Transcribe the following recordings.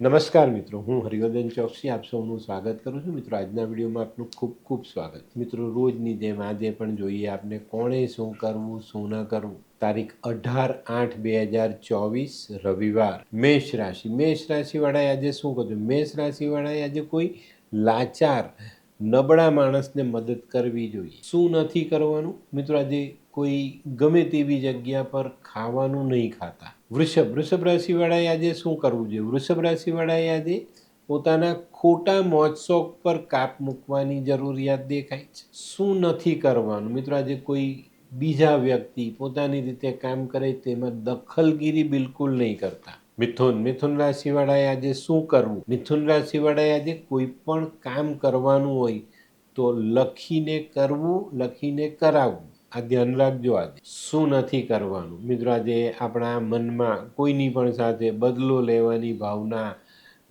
નમસ્કાર મિત્રો, હું હરિવર્ધન ચોકસી, આપ સૌનું સ્વાગત કરું છું. મિત્રો, આજના વિડીયોમાં આપનું ખૂબ ખૂબ સ્વાગત. મિત્રો, રોજની જેમ આજે પણ જોઈએ આપને કોણે શું કરવું, શું ન કરવું. તારીખ અઢાર આઠ બે હજાર ચોવીસ, રવિવાર. મેષ રાશિ. મેષ રાશિવાળાએ આજે શું કરવું મેષ રાશિવાળાએ આજે કોઈ લાચાર, નબળા માણસને મદદ કરવી જોઈએ. શું નથી કરવાનું? મિત્રો, આજે કોઈ ગમે તેવી જગ્યા પર ખાવાનું નહીં ખાતા. વૃષભ વૃષભ રાશિવાળાએ આજે શું કરવું જોઈએ? વૃષભ રાશિવાળાએ આજે પોતાના ખોટા મોજશોખ પર કાપ મૂકવાની જરૂરિયાત દેખાય છે. શું નથી કરવાનું? મિત્રો, આજે કોઈ બીજા વ્યક્તિ પોતાની રીતે કામ કરે તેમાં દખલગીરી બિલકુલ નહીં કરતા. મિથુન મિથુન રાશિવાળાએ આજે શું કરવું? મિથુન રાશિવાળાએ આજે કોઈ પણ કામ કરવાનું હોય તો લખીને કરવું, લખીને કરાવવું. આ ધ્યાન રાખજો આજે. શું નથી કરવાનું? મિત્રો, આજે આપણા મનમાં કોઈની પણ સાથે બદલો લેવાની ભાવના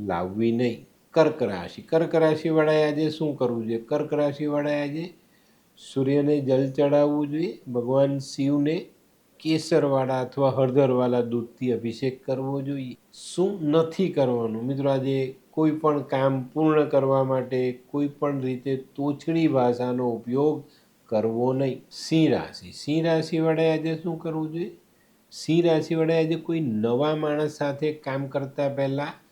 લાવવી નહીં. કર્ક રાશિ. કર્ક રાશિવાળાએ આજે શું કરવું જોઈએ? કર્ક રાશિવાળાએ આજે સૂર્યને જલ ચડાવવું જોઈએ, ભગવાન શિવને કેસરવાળા અથવા હળદરવાળા દૂધથી અભિષેક કરવો જોઈએ. શું નથી કરવાનું? મિત્રો, આજે કોઈ પણ કામ પૂર્ણ કરવા માટે કોઈ પણ રીતે તોછડી ભાષાનો ઉપયોગ કરવો નહીં. સિંહ રાશિ. સિંહ રાશિવાળાએ આજે શું કરવું જોઈએ? સિંહ રાશિવાળાએ આજે કોઈ નવા માણસ સાથે કામ કરતાં પહેલાં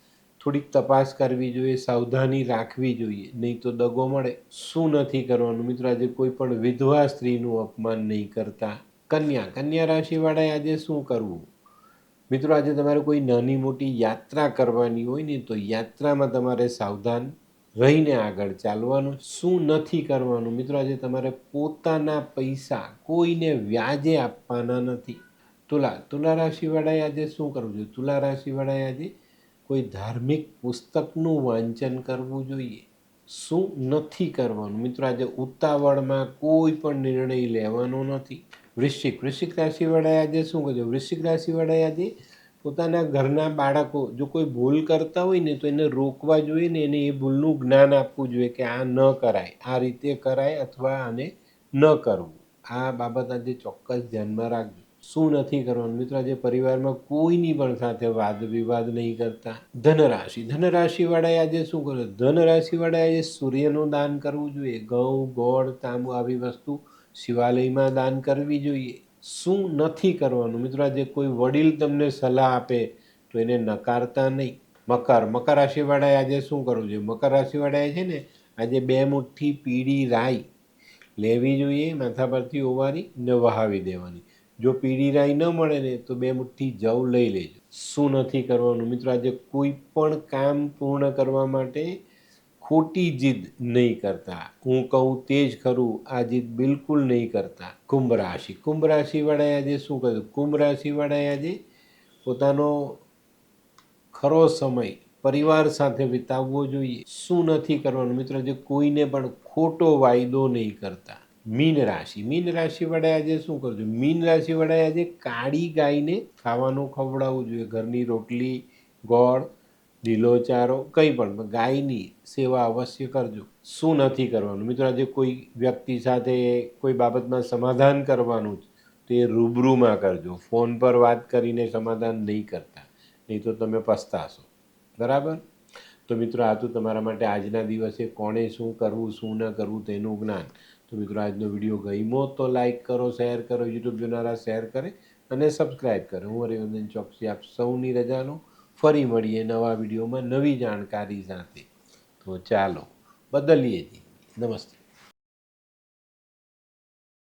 થોડીક તપાસ કરવી જોઈએ, સાવધાની રાખવી જોઈએ. નહીં તો દગો મળે. શું નથી કરવાનું? મિત્રો, આજે કોઈ પણ વિધવા સ્ત્રીનું અપમાન નહીં કરતા. કન્યા. કન્યા રાશિવાળાએ આજે શું કરવું? મિત્રો, આજે તમારે કોઈ નાની મોટી યાત્રા કરવાની હોય ને તો યાત્રામાં તમારે સાવધાન રહીને આગળ ચાલવાનું, શું નથી કરવાનું? મિત્રો, આજે તમારે પોતાના પૈસા કોઈને વ્યાજે આપવાના નથી. તુલા તુલા રાશિવાળાએ આજે શું કરવું જોઈએ? તુલા રાશિવાળાએ આજે કોઈ ધાર્મિક પુસ્તકનું વાંચન કરવું જોઈએ. શું નથી કરવાનું? મિત્રો, આજે ઉતાવળમાં કોઈ પણ નિર્ણય લેવાનો નથી. વૃશ્ચિક વૃશ્ચિક રાશિવાળાએ આજે શું કરવું વૃશ્ચિક રાશિવાળાએ આજે પોતાના ઘરના બાળકો જો કોઈ ભૂલ કરતા હોય ને તો એને રોકવા જોઈએ ને એને એ ભૂલનું જ્ઞાન આપવું જોઈએ કે આ ન કરાય, આ રીતે કરાય અથવા આને ન કરવું. આ બાબત આજે ચોક્કસ ધ્યાનમાં રાખજો. શું નથી કરવાનું? મિત્રો, આજે પરિવારમાં કોઈની પણ સાથે વાદ વિવાદ નહીં કરતા. ધનરાશિ. ધનરાશિવાળાએ આજે શું કરવું ધનરાશિવાળાએ આજે સૂર્યનું દાન કરવું જોઈએ. ઘઉં ગોળ, તાંબુ આવી વસ્તુ શિવાલયમાં દાન કરવી જોઈએ. શું નથી કરવાનું? મિત્રો, આજે કોઈ વડીલ તમને સલાહ આપે તો એને નકારતા નહીં. મકર. મકર રાશિવાળાએ આજે શું કરવું જોઈએ? મકર રાશિવાળાએ છે ને, આજે બે મુઠ્ઠી પીળી રાઈ લેવી જોઈએ, માથા પરથી ઓવારી ને વહાવી દેવાની. જો પીળી રાઈ ન મળે ને, તો બે મુઠ્ઠી જવ લઈ લેજો. શું નથી કરવાનું? મિત્રો, આજે કોઈ પણ કામ પૂર્ણ કરવા માટે ખોટી જીદ નહીં કરતા. હું કહું તે જ ખરું, આ જીદ બિલકુલ નહીં કરતા. કુંભ રાશિ. કુંભ રાશિવાળાએ આજે શું કહ્યું કુંભ રાશિવાળાએ આજે પોતાનો ખરો સમય પરિવાર સાથે વિતાવવો જોઈએ. શું નથી કરવાનું? મિત્રો, જે કોઈને પણ ખોટો વાયદો નહીં કરતા. મીન રાશિ. મીન રાશિવાળાએ આજે શું કરજો? મીન રાશિવાળાએ આજે કાળી ગાયને ખાવાનું ખવડાવવું જોઈએ. ઘરની રોટલી, ગોળ ચારો કંઈ પણ ગાયની સેવા અવશ્ય કરજો. શું નથી કરવાનું? મિત્રો, આજે કોઈ વ્યક્તિ સાથે કોઈ બાબતમાં સમાધાન કરવાનું તો એ રૂબરૂમાં કરજો. ફોન પર વાત કરીને સમાધાન નહીં કરતા. નહીં તો તમે પસ્તાશો. બરાબર? તો મિત્રો, આ તો તમારા માટે આજના દિવસે કોણે શું કરવું, શું ન કરવું તેનું જ્ઞાન. તો મિત્રો, આજનો વીડિયો ગમ્યો તો લાઈક કરો, શેર કરો, યુટ્યુબ જોનારા શેર કરે અને સબસ્ક્રાઈબ કરે. હું હરિવંદન ચોકસી, આપ સૌની રજાનો ફરી મળીએ નવા વિડીયોમાં નવી જાણકારી સાથે. તો ચાલો બદલીએ જી. નમસ્તે.